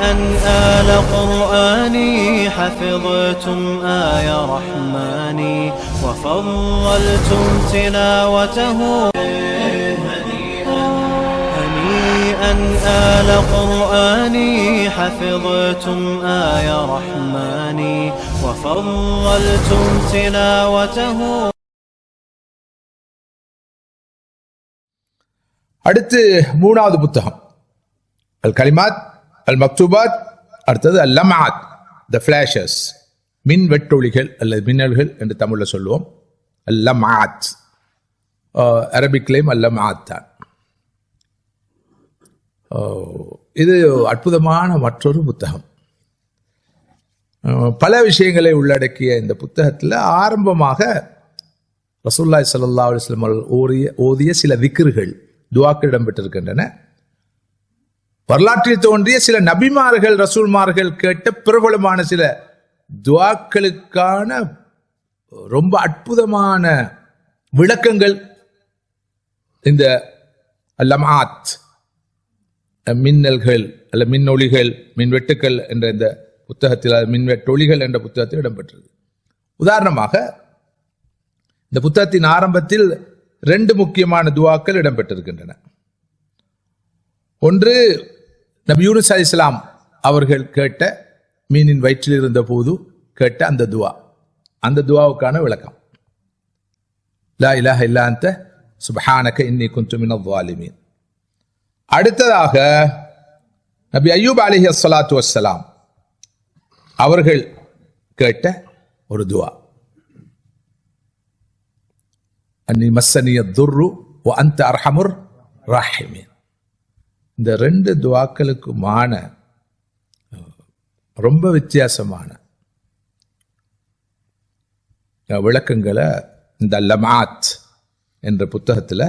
هنيئا آل قرآني حفظتم آي رحماني وفضلتم تلاوته هنيئا آل قرآني حفظتم آي رحماني وفضلتم تلاوته அடுத்து மூணாவது புத்தகம் அல் கலிமாத் அல் மக்தூபாத் அடுத்தது அல் லமாத் த ஃபிளாஷஸ் மின் வெட்டொளிகள் அல்லது மின்னல்கள் என்று தமிழில் சொல்லுவோம். அல் லமாத் அரபிக்லேயும் அல் லமாத் தான் இது அற்புதமான மற்றொரு புத்தகம். பல விஷயங்களை உள்ளடக்கிய இந்த புத்தகத்தில் ஆரம்பமாக ரசூல்லாய் சல்லா அலைஹி ஓரிய ஓதிய சில விக்கிர்கள் துவாக்கள் இடம்பெற்றிருக்கின்றன. வரலாற்றில் தோன்றிய சில நபிமார்கள் ரசூல்மார்கள் கேட்ட பிரபலமான சில துவாக்களுக்கான ரொம்ப அற்புதமான விளக்கங்கள் இந்த லமாத் மின்னல்கள் அல்ல மின்னொளிகள் மின்வெட்டுக்கள் என்ற இந்த புத்தகத்தில் மின்வெட்டொளிகள் என்ற புத்தகத்தில் இடம்பெற்றது. உதாரணமாக இந்த புத்தகத்தின் ஆரம்பத்தில் ரெண்டு முக்கியமான துவாக்கள் இடம்பெற்றிருக்கின்றன. ஒன்று நபி யூனுஸ் அலி இஸ்லாம் அவர்கள் கேட்ட மீனின் வயிற்றில் இருந்த போது கேட்ட அந்த துவா. அந்த துவாவுக்கான விளக்கம். லா இலாஹ இல்லா அந்த சுபஹானக இன்னி குந்துமின் வாலிமீன் அடுத்ததாக நபி அய்யூப் அலிஹி அஸ்ஸலாத்து வசலாம் அவர்கள் கேட்ட ஒரு துவா. அன்னி மஸ்ஸனிய துர்ரு அந்த அர்ஹமுர் ராஹிமீன். இந்த ரெண்டு துவாக்களுக்குமான ரொம்ப வித்தியாசமான விளக்கங்களை இந்த லமாத் என்ற புத்தகத்தில்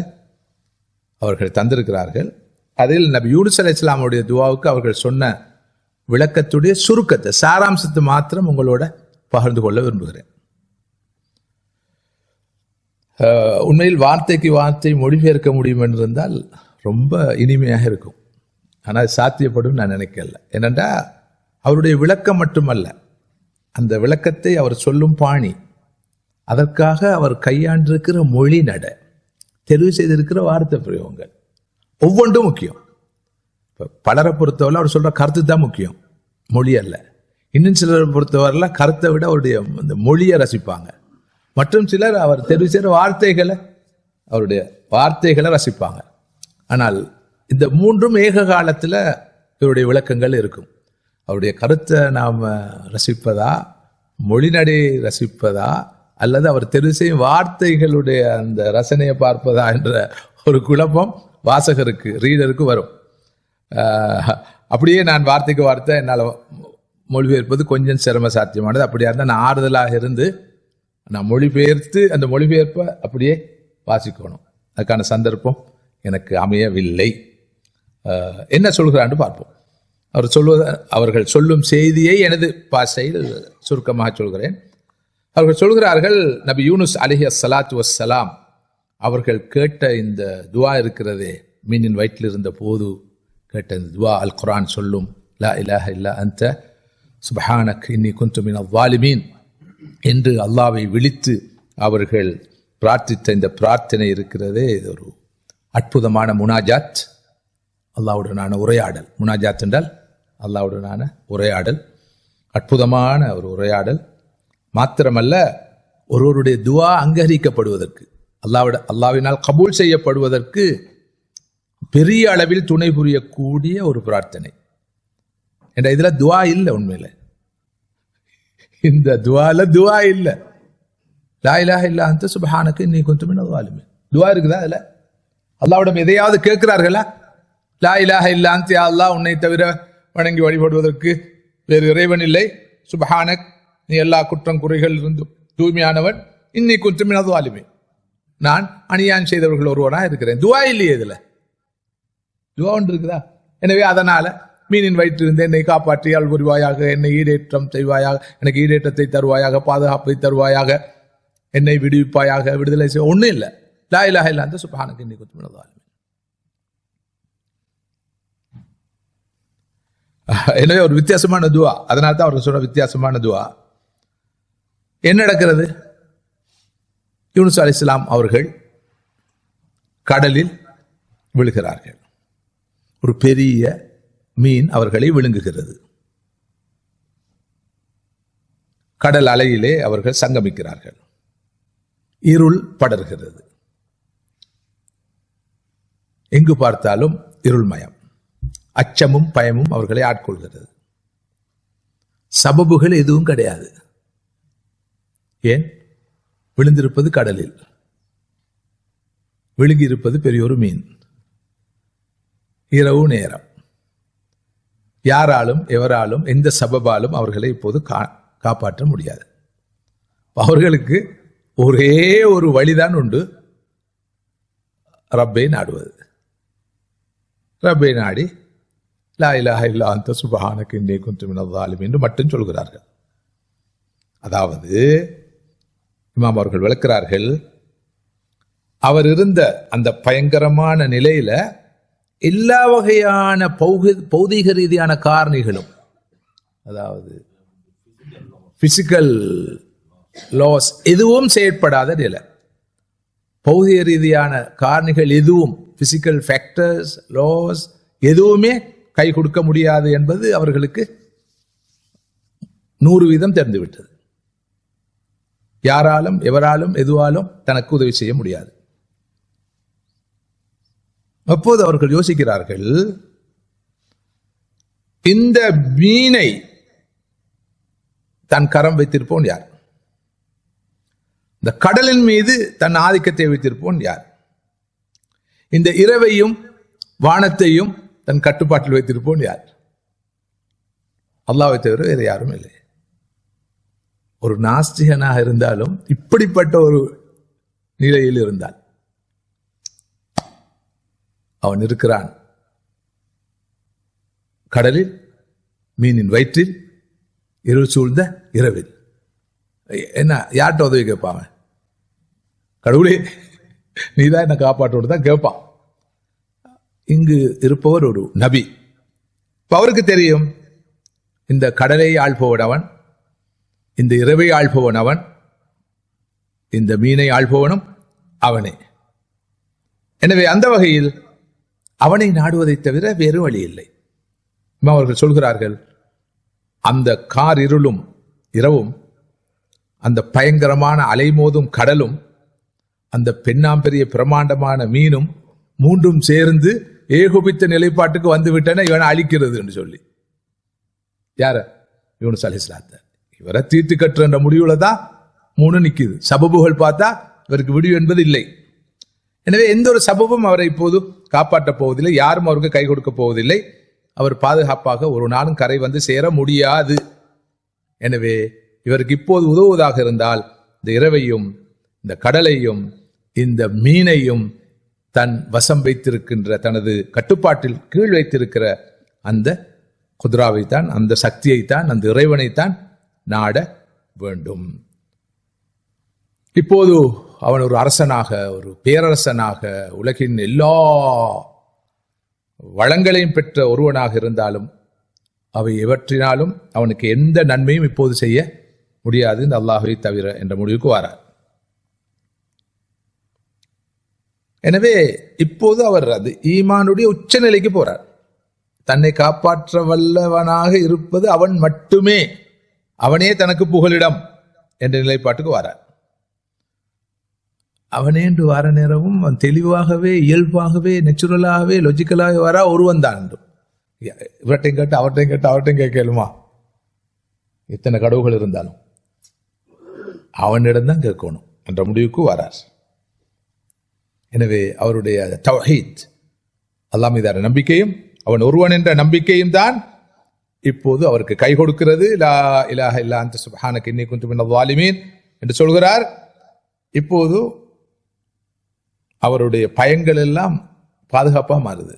அவர்கள் தந்திருக்கிறார்கள். அதில் நபி யூனிஸ் அலி இஸ்லாமுடைய துவாவுக்கு அவர்கள் சொன்ன விளக்கத்துடைய சுருக்கத்தை சாராம்சத்தை மாத்திரம் உங்களோட பகிர்ந்து கொள்ள விரும்புகிறேன். உண்மையில் வார்த்தைக்கு வார்த்தை மொழிபெயர்க்க முடியும் என்றிருந்தால் ரொம்ப இனிமையாக இருக்கும். ஆனால் சாத்தியப்படும் நான் நினைக்கல. ஏனென்றா அவருடைய விளக்கம் மட்டுமல்ல. அந்த விளக்கத்தை அவர் சொல்லும் பாணி. அதற்காக அவர் கையாண்டிருக்கிற மொழி நட. தெரிவு செய்திருக்கிற வார்த்தை பிரயோகங்கள். ஒவ்வொன்றும் முக்கியம். இப்போ பலரை பொறுத்தவரை அவர் சொல்கிற கருத்து தான் முக்கியம். மொழி அல்ல. இன்னும் சிலரை பொறுத்தவரையில் கருத்தை விட அவருடைய அந்த மொழியை ரசிப்பாங்க. மற்றும் சிலர் அவர் தெரிவு செய்கிற வார்த்தைகளை அவருடைய வார்த்தைகளை ரசிப்பாங்க. ஆனால் இந்த மூன்றும் ஏக காலத்தில் இவருடைய விளக்கங்கள் இருக்கும். அவருடைய கருத்தை நாம் ரசிப்பதா? மொழிநடை ரசிப்பதா? அல்லது அவர் தெரிவு செய்யும் வார்த்தைகளுடைய அந்த ரசனையை பார்ப்பதா என்ற ஒரு குழப்பம் வாசகருக்கு ரீடருக்கு வரும். அப்படியே நான் வார்த்தைக்கு வார்த்தை என்னால் மொழிபெயர்ப்பது கொஞ்சம் சிரம சாத்தியமானது அப்படியா இருந்தால் நான் ஆறுதலாக இருந்து நான் மொழிபெயர்த்து அந்த மொழிபெயர்ப்பை அப்படியே வாசிக்கணும். அதுக்கான சந்தர்ப்பம் எனக்கு அமையவில்லை. என்ன சொல்கிறான்னு பார்ப்போம். அவர் சொல்வது அவர்கள் சொல்லும் செய்தியை எனது பாஷையில் சுருக்கமாக சொல்கிறேன். அவர்கள் சொல்கிறார்கள் நபி யூனுஸ் அலிஹி அஸ்ஸலாத்து வசலாம் அவர்கள் கேட்ட இந்த துவா இருக்கிறதே மீனின் வயிற்றில் இருந்த போது கேட்ட இந்த துவா அல் குரான் சொல்லும் லா இலாஹ இல்லா அந்த சுபஹானக் இன்னி குந்து மின வாலிமீன் என்று அல்லாவை விழித்து அவர்கள் பிரார்த்தித்த இந்த பிரார்த்தனை இருக்கிறதே இது ஒரு அற்புதமான முனாஜாத். அல்லாவுடனான உரையாடல். முனாஜாத் என்றால் அல்லாவுடனான உரையாடல். அற்புதமான ஒரு உரையாடல். மாத்திரமல்ல ஒருவருடைய துவா அங்கீகரிக்கப்படுவதற்கு அல்லாவிட அல்லாவினால் கபூல் செய்யப்படுவதற்கு பெரிய அளவில் துணை புரியக்கூடிய ஒரு பிரார்த்தனை. என்ற இதில் துவா இல்லை உண்மையில். இந்த துவால துவா இல்லை. லாயிலாக இலாஹ சுபஹானுக்கு அந்த கொஞ்சம் மினவாலுமே துவா இருக்குதா அதில்? அல்லாவிடம் எதையாவது கேட்கிறார்களா? லா இலாஹ இல்லாந்தே அந்த அல்லாஹ் உன்னை தவிர வணங்கி வழிபடுவதற்கு வேறு இறைவன் இல்லை. சுபஹானக் நீ எல்லா குற்றம் குறைகள் இருந்தும் தூய்மையானவன். இன்னி குற்றம் மினவாலுமே நான் அணியான் செய்தவர்கள் ஒருவனாக இருக்கிறேன். துவா இல்லையே இதில். துவா ஒன்று இருக்குதா? எனவே அதனால் மீனின் வயிற்றிலிருந்து என்னை காப்பாற்றியால் புரிவாயாக என்னை ஈடேற்றம் செய்வாயாக எனக்கு ஈடேற்றத்தை தருவாயாக பாதுகாப்பை தருவாயாக என்னை விடுவிப்பாயாக விடுதலை செய்ய ஒன்றும் இல்லை. லா இலாஹ இல்லா அந்த சுபஹானக்கு இன்னி குத்துமினதாலும் எனவே ஒரு வித்தியாசமான துவா. அதனால தான் அவர்கள் சொன்ன வித்தியாசமான துவா. என்ன நடக்கிறது? யூனுஸ் அலி இஸ்லாம் அவர்கள் கடலில் விழுகிறார்கள். ஒரு பெரிய மீன் அவர்களை விழுங்குகிறது. கடல் அலையிலே அவர்கள் சங்கமிக்கிறார்கள். இருள் படர்கிறது. எங்கு பார்த்தாலும் இருள்மயம். அச்சமும் பயமும் அவர்களை ஆட்கொள்கிறது. சபபுகள் எதுவும் கிடையாது. ஏன்? விழுந்திருப்பது கடலில். விழுங்கியிருப்பது பெரியொரு மீன். இரவு நேரம். யாராலும் எவராலும் எந்த சபபாலும் அவர்களை இப்போது கா- காப்பாற்ற முடியாது. அவர்களுக்கு ஒரே ஒரு வழிதான் உண்டு. ரப்பை நாடுவது. ரப்பை நாடி லா இலாஹ இல்லா அந்த சுபஹானக்கு இன்னே குந்துமினதாலும் என்று மட்டும் சொல்கிறார்கள். அதாவது இமாம் அவர்கள் விளக்கிறார்கள் அவர் இருந்த அந்த பயங்கரமான நிலையில எல்லா வகையான பௌக பௌதீக ரீதியான காரணிகளும் அதாவது பிசிக்கல் லாஸ் எதுவும் செயற்படாத நிலை. பௌதிக ரீதியான காரணிகள் எதுவும் பிசிக்கல் ஃபேக்டர்ஸ் லாஸ் எதுவுமே கை கொடுக்க முடியாது என்பது அவர்களுக்கு நூறு வீதம் தெரிந்துவிட்டது. யாராலும் எவராலும் எதுவாலும் தனக்கு உதவி செய்ய முடியாது. அப்போது அவர்கள் யோசிக்கிறார்கள் இந்த மீனை தன் கரம் வைத்திருப்போன் யார்? இந்த கடலின் மீது தன் ஆதிக்கத்தை வைத்திருப்போன் யார்? இந்த இரவையும் வானத்தையும் தன் கட்டுப்பாட்டில் வைத்திருப்போம் யார்? அல்லாவை தவிர வேறு யாரும் இல்லை. ஒரு நாஸ்திகனாக இருந்தாலும் இப்படிப்பட்ட ஒரு நிலையில் இருந்தால் அவன் இருக்கிறான். கடலில் மீனின் வயிற்றில் இருள் சூழ்ந்த இரவில். என்ன யார்கிட்ட உதவி கேட்பான் கடவுளே நீ தான் என்னை காப்பாற்றோடு தான் கேட்பான். இங்கு இருப்பவர் ஒரு நபி. இப்போ அவருக்கு தெரியும் இந்த கடலை ஆள்பவன் அவன் இந்த இரவை ஆள்பவன் அவன் இந்த மீனை ஆள்பவனும் அவனே. எனவே அந்த வகையில் அவனை நாடுவதை தவிர வேறு வழி இல்லை. அவர்கள் சொல்கிறார்கள் அந்த கார் இருளும் இரவும் அந்த பயங்கரமான அலைமோதும் கடலும் அந்த பெண்ணாம்பெரிய பிரமாண்டமான மீனும் மூன்றும் சேர்ந்து ஏகோபித்த நிலைப்பாட்டுக்கு வந்து விட்டன இவனை அழிக்கிறது என்று சொல்லி. யார? யூனஸ் அலிஸ்லாத்த இவரை தீர்த்து கட்டுற முடிவுல தான் மூணு நிற்குது சபபுகள் பார்த்தா இவருக்கு விடிவு என்பது இல்லை. எனவே எந்த ஒரு சபபும் அவரை இப்போது காப்பாற்றப் போவதில்லை யாரும் அவருக்கு கை கொடுக்க போவதில்லை. அவர் பாதுகாப்பாக ஒரு நாளும் கரை வந்து சேர முடியாது. எனவே இவருக்கு இப்போது உதவுவதாக இருந்தால் இந்த இரவையும் இந்த கடலையும் இந்த மீனையும் தன் வசம் வைத்திருக்கின்ற தனது கட்டுப்பாட்டில் கீழ் வைத்திருக்கிற அந்த குதிராவைத்தான் அந்த சக்தியைத்தான் அந்த இறைவனைத்தான் நாட வேண்டும். இப்போது அவன் ஒரு அரசனாக ஒரு பேரரசனாக உலகின் எல்லா வளங்களையும் பெற்ற ஒருவனாக இருந்தாலும் அவை எவற்றினாலும் அவனுக்கு எந்த நன்மையும் இப்போது செய்ய முடியாது இந்த அல்லாஹை தவிர என்ற முடிவுக்கு வாரார். எனவே இப்போது அவர் அது ஈமானுடைய உச்சநிலைக்கு போறார். தன்னை காப்பாற்ற வல்லவனாக இருப்பது அவன் மட்டுமே. அவனே தனக்கு புகலிடம் என்ற நிலைப்பாட்டுக்கு வாரார். அவனே என்று வார நேரமும் அவன் தெளிவாகவே இயல்பாகவே நேச்சுரலாகவே லொஜிக்கலாகவே வரா ஒருவன் தான் என்றும் இவர்கிட்டையும் கேட்டு அவர்கிட்டையும் கேட்டு அவர்கிட்டையும் கேட்கலுமா எத்தனை கடவுகள் இருந்தாலும் அவனிடம் தான் கேட்கணும் என்ற முடிவுக்கு வரார். எனவே அவருடைய தவஹீத் அல்லா மீதான நம்பிக்கையும் அவன் ஒருவன் என்ற நம்பிக்கையும் தான் இப்போது அவருக்கு கை கொடுக்கிறது. லா இலாஹ இல்லா அந்த சுப்ஹானக இன்னி குன்து மினல் வாலிமீன் என்று சொல்கிறார். இப்போது அவருடைய பயங்கள் எல்லாம் பாதுகாப்பாக மாறுது.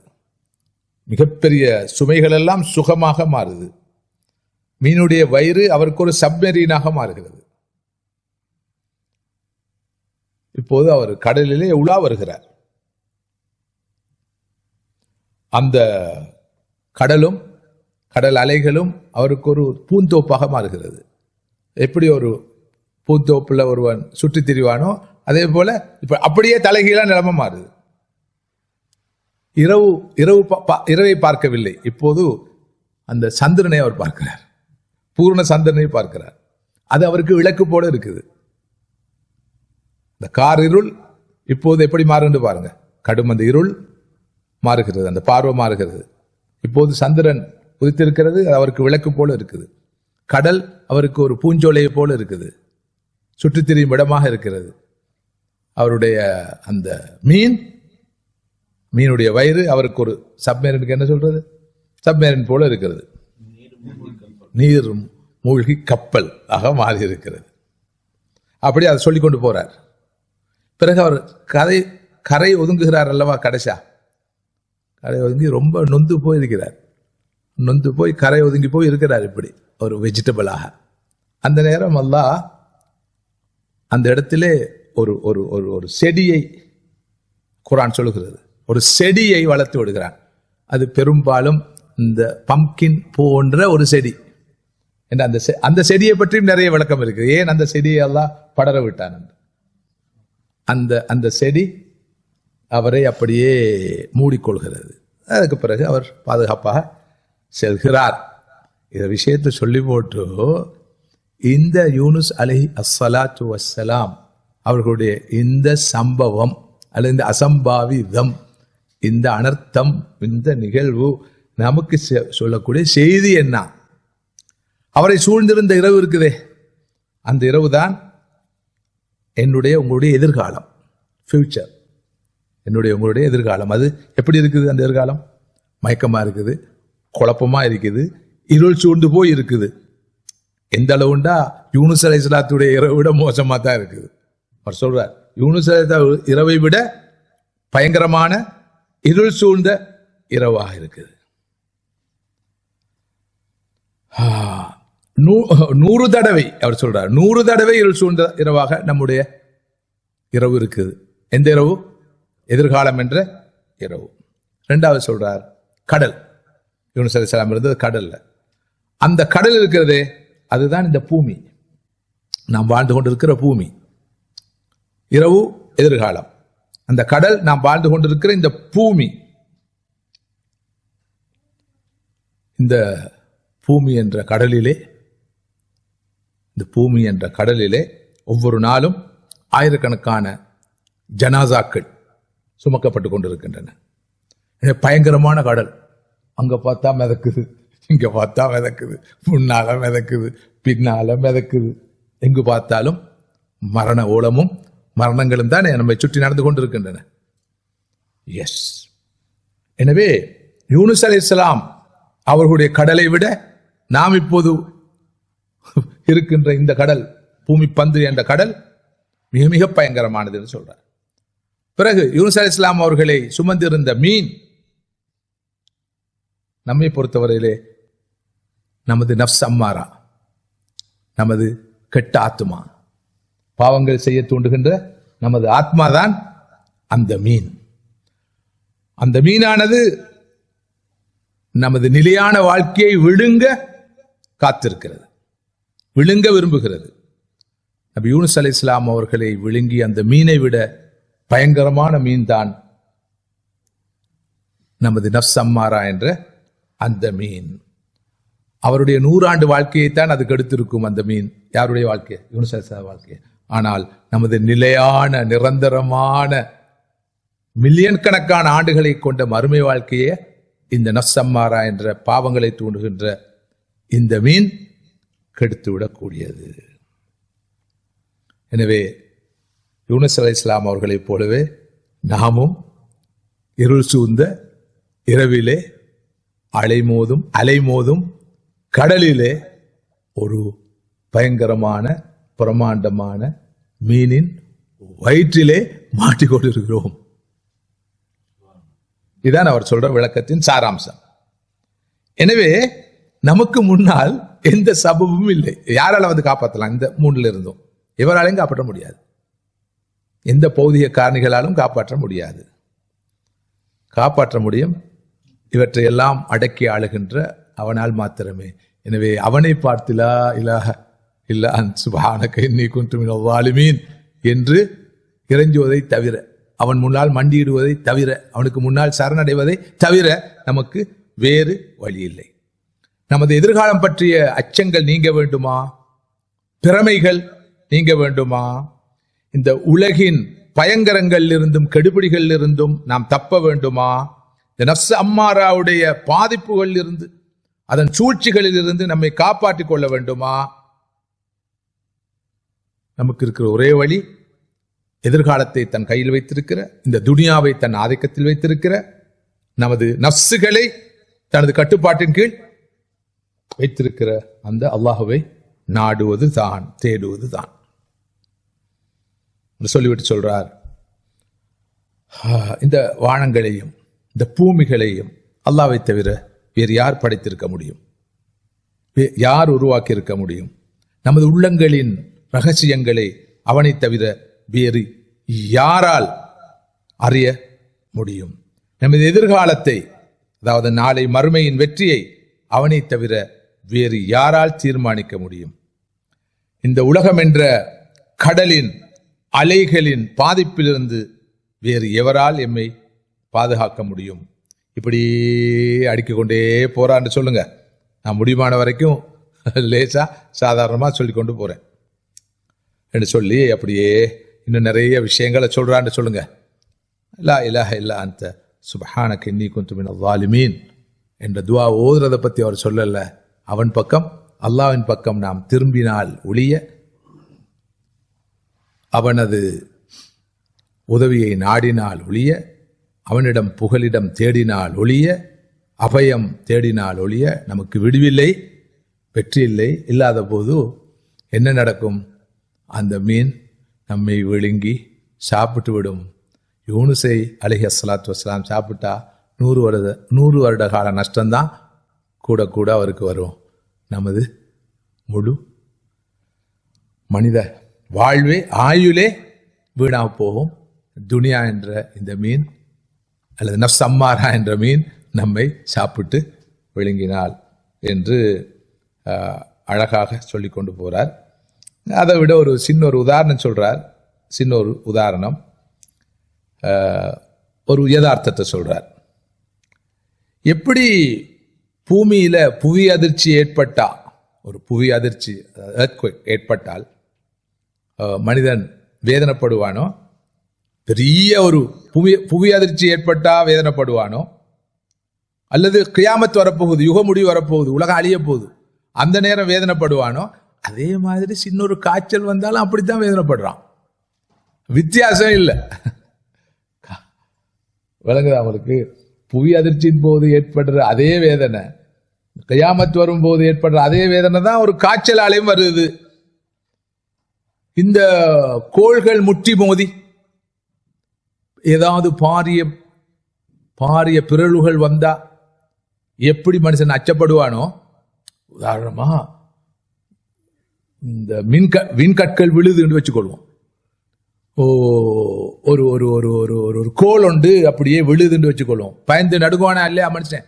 மிகப்பெரிய சுமைகள் எல்லாம் சுகமாக மாறுது. மீனுடைய வயிறு அவருக்கு ஒரு சப்மெரீனாக மாறுகிறது. இப்போது அவர் கடலிலே உலா வருகிறார். அந்த கடலும் கடல் அலைகளும் அவருக்கு ஒரு பூந்தோப்பாக மாறுகிறது. எப்படி ஒரு பூந்தோப்பில் ஒருவன் சுற்றித் திரிவானோ அதே போல இப்போ அப்படியே தலைகீழாக நிலைமை மாறுது. இரவு இரவு பா- இரவை பார்க்கவில்லை. இப்போது அந்த சந்திரனை அவர் பார்க்கிறார். பூர்ண சந்திரனை பார்க்கிறார். அது அவருக்கு விளக்கு போல இருக்குது. இந்த கார் இருள் இப்போது எப்படி மாறுன்னு பாருங்க. கடும் அந்த இருள் மாறுகிறது அந்த பார்வை மாறுகிறது. இப்போது சந்திரன் உதித்திருக்கிறது அது அவருக்கு விளக்கு போல இருக்குது. கடல் அவருக்கு ஒரு பூஞ்சோலையை போல இருக்குது. சுற்றித் திரியும் இடமாக இருக்கிறது. அவருடைய அந்த மீன் மீனுடைய வயிறு அவருக்கு ஒரு சப்மேரனுக்கு என்ன சொல்றது? சப்மேரன் போல இருக்கிறது. நீர் மூழ்கி கப்பல் ஆக மாறி இருக்கிறது அப்படி அதை சொல்லிக் கொண்டு போறார். பிறகு அவர் கதை கரை ஒதுங்குகிறார் அல்லவா கடைசா? கரை ஒதுங்கி ரொம்ப நொந்து போய் இருக்கிறார் நொந்து போய் கரை ஒதுங்கி போய் இருக்கிறார் இப்படி ஒரு வெஜிடபிளாக அந்த நேரம் அல்லா அந்த இடத்திலே ஒரு ஒரு ஒரு ஒரு செடியை குரான் சொல்லுகிறது. ஒரு செடியை வளர்த்து விடுகிறான். அது பெரும்பாலும் இந்த பம்கின் போன்ற ஒரு செடி. என்ற அந்த செ- அந்த செடியை பற்றியும் நிறைய விளக்கம் இருக்கு ஏன் அந்த செடியை எல்லாம் படர விட்டான் என்று. அந்த அந்த செடி அவரை அப்படியே மூடிக்கொள்கிறது. அதுக்கு பிறகு அவர் பாதுகாப்பாக செல்கிறார். இந்த விஷயத்தை சொல்லி போட்டு இந்த யூனுஸ் அலி அஸ்ஸலாத்து வசலாம் அவர்களுடைய இந்த சம்பவம் அல்லது இந்த அசம்பாவிதம் இந்த அனர்த்தம் இந்த நிகழ்வு நமக்கு செ- சொல்லக்கூடிய செய்தி என்ன? அவரை சூழ்ந்திருந்த இரவு இருக்குதே. அந்த இரவு தான் என்னுடைய உங்களுடைய எதிர்காலம் ஃபியூச்சர் என்னுடைய உங்களுடைய எதிர்காலம். அது எப்படி இருக்குது அந்த எதிர்காலம்? மயக்கமாக இருக்குது குழப்பமாக இருக்குது இருள் சூழ்ந்து போய் இருக்குது. எந்த அளவுண்டா? யூனுஸ் அலை இஸ்லாத்துடைய இரவை விட மோசமாக தான் இருக்குது. அவர் சொல்கிறார் யூனுஸ் அலை இரவை விட பயங்கரமான இருள் சூழ்ந்த இரவாக இருக்குது. நூ- நூறு தடவை அவர் சொல்றார். நூறு தடவை இருள் சூழ்ந்த இரவாக நம்முடைய இரவு இருக்குது. எந்த இரவு? எதிர்காலம் என்ற இரவு. ரெண்டாவது சொல்றார் கடல். யூனுஸ் அலைஹிஸ்ஸலாம் இருந்தது கடல்ல. அந்த கடல் இருக்கிறதே அதுதான் இந்த பூமி. நாம் வாழ்ந்து கொண்டிருக்கிற பூமி. இரவு எதிர்காலம். அந்த கடல் நாம் வாழ்ந்து கொண்டிருக்கிற இந்த பூமி. இந்த பூமி என்ற கடலிலே இந்த பூமி என்ற கடலிலே ஒவ்வொரு நாளும் ஆயிரக்கணக்கான ஜனாசாக்கள் சுமக்கப்பட்டு கொண்டிருக்கின்றன. பயங்கரமான கடல். அங்கே பார்த்தா மிதக்குது இங்கே பார்த்தா மிதக்குது முன்னால மிதக்குது பின்னால மிதக்குது. எங்கு பார்த்தாலும் மரண ஓலமும் மரணங்களும் தான் நம்மை சுற்றி நடந்து கொண்டிருக்கின்றன. எஸ் எனவே யூனுஸ் இஸ்லாம் அவர்களுடைய கடலை விட நாம் இப்போது இருக்கின்ற இந்த கடல் பூமி பந்து என்ற கடல் மிக மிக பயங்கரமானது என்று சொல்றார். பிறகு யூனுஸ் அலி இஸ்லாம் அவர்களை சுமந்திருந்த மீன் நம்மை பொறுத்தவரையிலே நமது நப்ஸ் அம்மாரா நமது கெட்ட ஆத்மா பாவங்கள் செய்ய தூண்டுகின்ற நமது ஆத்மாதான் அந்த மீன். அந்த மீனானது நமது நிலையான வாழ்க்கையை விழுங்க காத்திருக்கிறது. விழுங்க விரும்புகிறது. நபி யூனுஸ் அலி இஸ்லாம் அவர்களை விழுங்கி அந்த மீனை விட பயங்கரமான மீன் தான் நமது நஃப்ஸ் அம்மாரா என்ற அந்த மீன். அவருடைய நூறாண்டு வாழ்க்கையைத்தான் அது கெடுத்திருக்கும் அந்த மீன். யாருடைய வாழ்க்கை? யூனுஸ் அலை இஸ்லாம் வாழ்க்கை. ஆனால் நமது நிலையான நிரந்தரமான மில்லியன் கணக்கான ஆண்டுகளை கொண்ட மறுமை வாழ்க்கையே இந்த நஃப்சம்மாரா என்ற பாவங்களை தூண்டுகின்ற இந்த மீன். கெடுத்து விடக்கூடியது எனவே யூனஸ் அலை இஸ்லாம் அவர்களைப் போலவே நாமும் இருள் சூழ்ந்த இரவிலே அலைமோதும் அலைமோதும் கடலிலே ஒரு பயங்கரமான பிரமாண்டமான மீனின் வயிற்றிலே மாட்டிக்கொண்டிருக்கிறோம். இதான் அவர் சொல்ற விளக்கத்தின் சாராம்சம். எனவே நமக்கு முன்னால் எந்த சபபும் இல்லை. யாரால வந்து காப்பாற்றலாம் இந்த மூணுல இருந்தும். இவராலையும் காப்பாற்ற முடியாது. எந்த பௌதிக காரணிகளாலும் காப்பாற்ற முடியாது. காப்பாற்ற முடியும். இவற்றையெல்லாம் அடக்கி ஆளுகின்ற அவனால் மாத்திரமே. எனவே அவனை பார்த்திலா இலாஹ இல்ல அன் சுபஹானக இன்னி குன்து மினல் என்று இறைஞ்சுவதை தவிர அவன் முன்னால் மண்டியிடுவதை தவிர அவனுக்கு முன்னால் சரணடைவதை தவிர நமக்கு வேறு வழி இல்லை. நமது எதிர்காலம் பற்றிய அச்சங்கள் நீங்க வேண்டுமா? திறமைகள் நீங்க வேண்டுமா? இந்த உலகின் பயங்கரங்களில் இருந்தும் கெடுபிடிகளில் இருந்தும் நாம் தப்ப வேண்டுமா? இந்த நப்சு அம்மாராவுடைய பாதிப்புகளில் இருந்து அதன் சூழ்ச்சிகளில் இருந்து நம்மை காப்பாற்றிக் கொள்ள வேண்டுமா? நமக்கு இருக்கிற ஒரே வழி எதிர்காலத்தை தன் கையில் வைத்திருக்கிற இந்த துனியாவை தன் ஆதிக்கத்தில் வைத்திருக்கிற நமது நப்சுகளை தனது கட்டுப்பாட்டின் கீழ் வைத்திருக்கிற அந்த அல்லாஹுவை நாடுவது தான் தேடுவது தான் சொல்லிவிட்டு சொல்றார் இந்த வானங்களையும் இந்த பூமிகளையும் அல்லாவை தவிர வேறு யார் படைத்திருக்க முடியும்? வே- யார் உருவாக்கி இருக்க முடியும்? நமது உள்ளங்களின் ரகசியங்களை அவனை தவிர வேறு யாரால் அறிய முடியும்? நமது எதிர்காலத்தை அதாவது நாளை மறுமையின் வெற்றியை அவனை தவிர வேறு யாரால் தீர்மானிக்க முடியும்? இந்த உலகம் என்ற கடலின் அலைகளின் பாதிப்பிலிருந்து வேறு எவரால் எம்மை பாதுகாக்க முடியும்? இப்படி அடிக்கொண்டே போறான்னு சொல்லுங்க. நான் முடியுமான வரைக்கும் லேசா சாதாரணமாக சொல்லி கொண்டு போறேன். என்று சொல்லி அப்படியே இன்னும் நிறைய விஷயங்களை சொல்றான்னு சொல்லுங்க. லா இலாஹ இல்லா அந்த சுபஹான கென்னி குந்துமின் வாலுமீன் வாலிமீன் என்ற துவா ஓதுறதை பற்றி அவர் சொல்லலை. அவன் பக்கம் அல்லாவின் பக்கம் நாம் திரும்பினால் ஒழிய அவனது உதவியை நாடினால் ஒழிய அவனிடம் புகலிடம் தேடினால் ஒழிய அபயம் தேடினால் ஒழிய நமக்கு விடுவில்லை வெற்றி இல்லை இல்லாத போது என்ன நடக்கும்? அந்த மீன் நம்மை விழுங்கி சாப்பிட்டு விடும். யூனுசை அலிஹி அஸ்ஸலாத்து வஸ்லாம் சாப்பிட்டா நூறு வருட நூறு வருட கால நஷ்டம்தான் கூட கூட அவருக்கு வரும். நமது முழு மனித வாழ்வே ஆயுளே வீணாக போகும். துனியா என்ற இந்த மீன் அல்லது நஃப்ஸ் சம்மாரா என்ற மீன் நம்மை சாப்பிட்டு விழுங்கினாள் என்று அழகாக சொல்லி கொண்டு போகிறார் அதை விட ஒரு சின்ன ஒரு உதாரணம் சொல்கிறார் சின்ன ஒரு உதாரணம் ஒரு யதார்த்தத்தை சொல்கிறார் எப்படி பூமியில புவி அதிர்ச்சி ஏற்பட்டா ஒரு புவி அதிர்ச்சி ஏற்பட்டால் மனிதன் வேதனைப்படுவானோ? பெரிய ஒரு புவி புவி அதிர்ச்சி ஏற்பட்டா வேதனைப்படுவானோ? அல்லது கிரியாமத்து வரப்போகுது யுக முடிவு வரப்போகுது உலகம் அழிய போகுது அந்த நேரம் வேதனைப்படுவானோ? அதே மாதிரி சின்ன ஒரு காய்ச்சல் வந்தாலும் அப்படித்தான் வேதனைப்படுறான். வித்தியாசம் இல்லை. விளங்குதா அவங்களுக்கு புவி அதிர்ச்சியின் போது ஏற்படுற அதே வேதனை. கையாமத்து வரும்போது ஏற்படுற அதே வேதனை தான் ஒரு காய்ச்சலாலையும் வருது. இந்த கோள்கள் முட்டி மோதி. ஏதாவது பாரிய பாரிய பிறழ்வுகள் வந்தா எப்படி மனுஷன் அச்சப்படுவானோ? உதாரணமா இந்த மின்க விண்கற்கள் விழுதுன்னு வச்சுக்கொள்வோம். ஒரு ஒரு ஒரு ஒரு ஒரு ஒரு கோல் உண்டு அப்படியே விழுதுன்னு வச்சுக்கொள்வோம். பயந்து நடுங்குவானா இல்லையா மனுஷன்?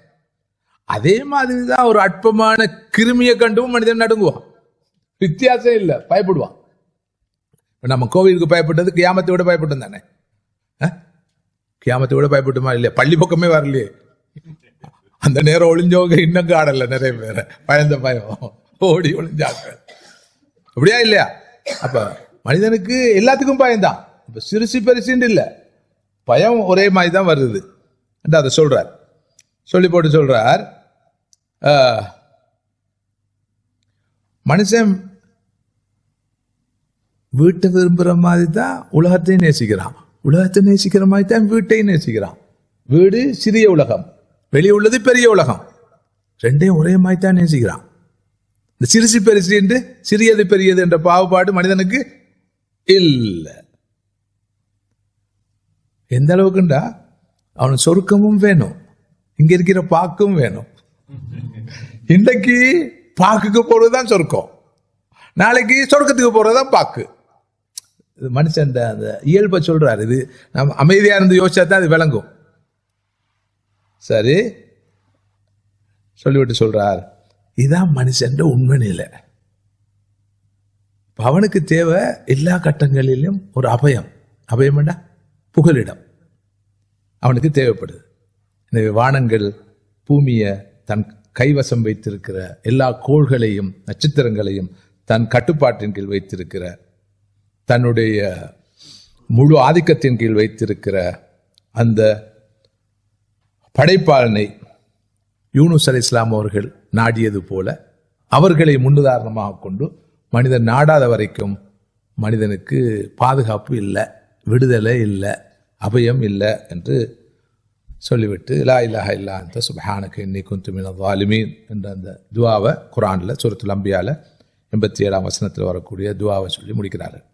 அதே மாதிரி தான் ஒரு அற்பமான கிருமியை கண்டும் மனிதன் நடுங்குவான். வித்தியாசம் இல்லை பயப்படுவான். இப்போ நம்ம கோவிலுக்கு பயப்பட்டது கியாமத்தை விட பயப்பட்டோம் தானே? கியாமத்தை விட பயப்பட்டுமா இல்லையா? பள்ளி பக்கமே வரலையே. அந்த நேரம் ஒளிஞ்சவங்க இன்னும் காடல நிறைய பேர். பயந்த பயம். ஓடி ஒளிஞ்சாங்க. அப்படியா இல்லையா? அப்போ மனிதனுக்கு எல்லாத்துக்கும் பயம்தான். இப்போ சிறுசு பெருசுன்னு இல்லை. பயம் ஒரே மாதிரி தான் வருது. என்று அதை சொல்கிறார் சொல்லி போட்டு சொல்கிறார் மனுஷன் வீட்டை விரும்புகிற மாதிரி தான் உலகத்தையும் நேசிக்கிறான். உலகத்தை நேசிக்கிற மாதிரி தான் வீட்டையும் நேசிக்கிறான். வீடு சிறிய உலகம். வெளியே உள்ளது பெரிய உலகம். ரெண்டையும் ஒரே மாதிரி தான் நேசிக்கிறான். இந்த சிறுசு பெருசு என்று சிறியது பெரியது என்ற பாகுபாடு மனிதனுக்கு இல்லை எந்த அளவுக்குண்டா அவனுக்கு சொருக்கமும் வேணும் இங்க இருக்கிற பாக்கும் வேணும் இன்றைக்கு பாக்குக்கு போறதுதான் சொர்க்கம் நாளைக்கு சொர்க்கத்துக்கு போறதுதான் பாக்கு இது மனுஷன் அந்த இயல்பை சொல்றாரு இது நம்ம அமைதியா இருந்து யோசிச்சா தான் அது விளங்கும் சரி சொல்லிவிட்டு சொல்றார் இதான் மனுஷன் உண்மை நிலை அவனுக்கு தேவை எல்லா கட்டங்களிலும் ஒரு அபயம். அபயம் என்ன? புகலிடம். அவனுக்கு தேவைப்படுது. எனவே வானங்கள் பூமியை தன் கைவசம் வைத்திருக்கிற எல்லா கோள்களையும் நட்சத்திரங்களையும் தன் கட்டுப்பாட்டின் கீழ் வைத்திருக்கிற தன்னுடைய முழு ஆதிக்கத்தின் கீழ் வைத்திருக்கிற அந்த படைப்பாளனை யூனுஸ் அலி இஸ்லாம் அவர்கள் நாடியது போல அவர்களை முன்னுதாரணமாக கொண்டு மனிதன் நாடாத வரைக்கும் மனிதனுக்கு பாதுகாப்பு இல்லை விடுதலை இல்லை அபயம் இல்லை என்று சொல்லிவிட்டு லா இல்லாஹா இல்லா அந்த சுபஹானுக்கு இன்னி குந்துமின் வாலிமீன் என்ற அந்த துவாவை குரானில் சூரத்துல் அம்பியால எண்பத்தி ஏழாம் வசனத்தில் வரக்கூடிய துவாவை சொல்லி முடிக்கிறார்கள்.